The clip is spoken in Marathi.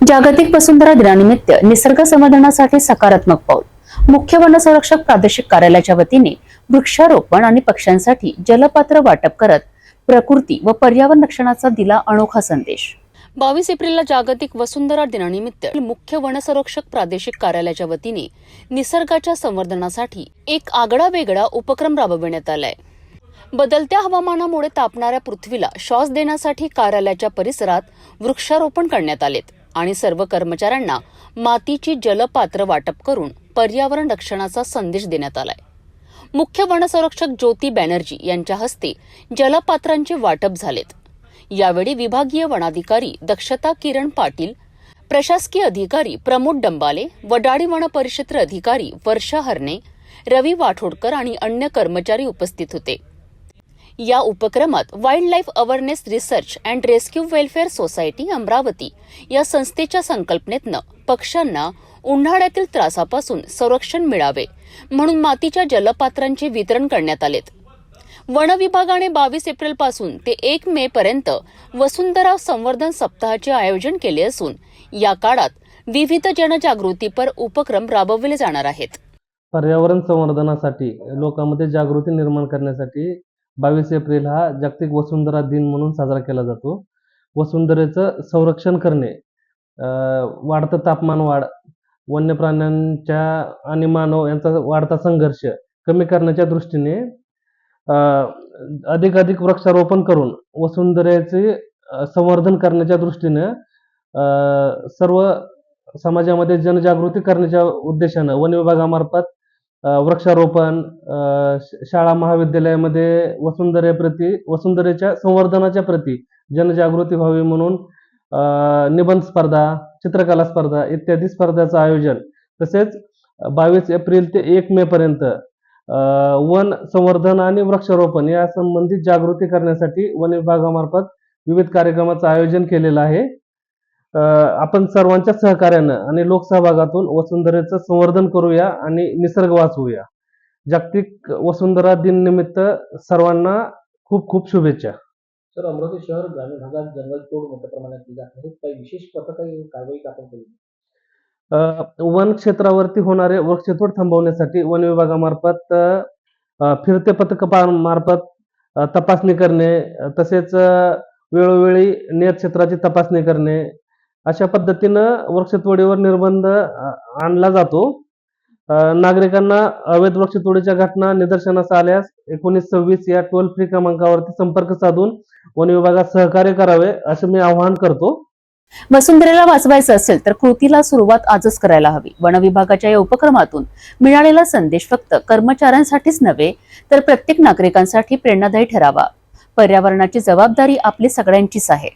जागतिक वसुंधरा दिनानिमित्त निसर्ग संवर्धनासाठी सकारात्मक पाऊल. मुख्य वनसंरक्षक प्रादेशिक कार्यालयाच्या वतीने वृक्षारोपण आणि पक्ष्यांसाठी जलपात्र वाटप करत प्रकृती व पर्यावरण रक्षणाचा दिला अनोखा संदेश. बावीस एप्रिलला जागतिक वसुंधरा दिनानिमित्त मुख्य वनसंरक्षक प्रादेशिक कार्यालयाच्या वतीने निसर्गाच्या संवर्धनासाठी एक आगळा वेगळा उपक्रम राबविण्यात आलाय. बदलत्या हवामानामुळे तापणाऱ्या पृथ्वीला श्वास देण्यासाठी कार्यालयाच्या परिसरात वृक्षारोपण करण्यात आलेत. आणि सर्व कर्मचाऱ्यांना मातीची जलपात्र वाटप करून पर्यावरण रक्षणाचा संदेश देण्यात आलाय. मुख्य वनसंरक्षक ज्योती बॅनर्जी यांच्या हस्ते जलपात्रांचे वाटप झालेत. यावेळी विभागीय वनाधिकारी दक्षता किरण पाटील प्रशासकीय अधिकारी प्रमोद डंबाले वडाळी वन परिक्षेत्र अधिकारी वर्षा हरणे रवी वाठोडकर आणि अन्य कर्मचारी उपस्थित होते. या उपक्रमात wild life awareness research and rescue welfare society Amravati या संस्थेच्या संकल्पनेतनं पक्ष्यांना उन्हाळ्यातील त्रासापासून संरक्षण मिळावे म्हणून मातीच्या जलपात्रांचे वितरण करण्यात आलेत. वन विभागाने बावीस एप्रिलपासून ते एक मे पर्यंत वसुंधरा संवर्धन सप्ताहाचे आयोजन केले असून या काळात विविध जनजागृतीपर उपक्रम राबवले जाणार आहेत. पर्यावरण संवर्धनासाठी लोकांमध्ये जागृती निर्माण करण्यासाठी बावीस एप्रिल हा जागतिक वसुंधरा दिन म्हणून साजरा केला जातो. वसुंधरेचं संरक्षण करणे वाढतं तापमान वाढ वन्य प्राण्यांच्या आणि मानव यांचा वाढता संघर्ष कमी करण्याच्या दृष्टीने अधिक अधिक वृक्षारोपण करून वसुंधरेचे संवर्धन करण्याच्या दृष्टीनं सर्व समाजामध्ये जनजागृती करण्याच्या उद्देशानं वन विभागामार्फत वृक्षारोपण श- शाळा महाविद्यालयामध्ये वसुंधरेप्रती वसुंधरेच्या संवर्धनाच्या प्रती जनजागृती व्हावी म्हणून निबंध स्पर्धा चित्रकला स्पर्धा इत्यादी स्पर्धाचं आयोजन. तसेच बावीस एप्रिल ते एक मे पर्यंत वन संवर्धन आणि वृक्षारोपण या संबंधित जागृती करण्यासाठी वन विभागामार्फत विविध कार्यक्रमाचं आयोजन केलेलं आहे. आपण सर्वांच्या सहकार्यानं आणि लोकसहभागातून वसुंधरेचं संवर्धन करूया आणि निसर्ग वाचवूया. जागतिक वसुंधरा दिन निमित्त सर्वांना खूप खूप शुभेच्छा. सर अमरावती शहर ग्रामीण भागात जंगलतोड मोठ्या प्रमाणात केली जात काही विशेष पथकाही कारवाई आपण केली वन क्षेत्रावरती होणारे वृक्षतोड थांबवण्यासाठी वन विभागामार्फत फिरते पथक मार्फत तपासणी करणे तसेच वेळोवेळी नियत क्षेत्राची तपासणी करणे अशा पद्धतीनं वृक्षतोडीवर निर्बंध आणला जातो. नागरिकांना अवैध वृक्षतोडीच्या घटना निदर्शनास आल्यास एकोणीस सव्वीस या टोल फ्री क्रमांकावरती संपर्क साधून वन विभागात सहकार्य करावे असं मी आवाहन करतो. वसुंधरेला वाचवायचं असेल तर कृतीला सुरुवात आजच करायला हवी. वन विभागाच्या या उपक्रमातून मिळालेला संदेश फक्त कर्मचाऱ्यांसाठीच नव्हे तर प्रत्येक नागरिकांसाठी प्रेरणादायी ठरावा. पर्यावरणाची जबाबदारी आपली सगळ्यांचीच आहे.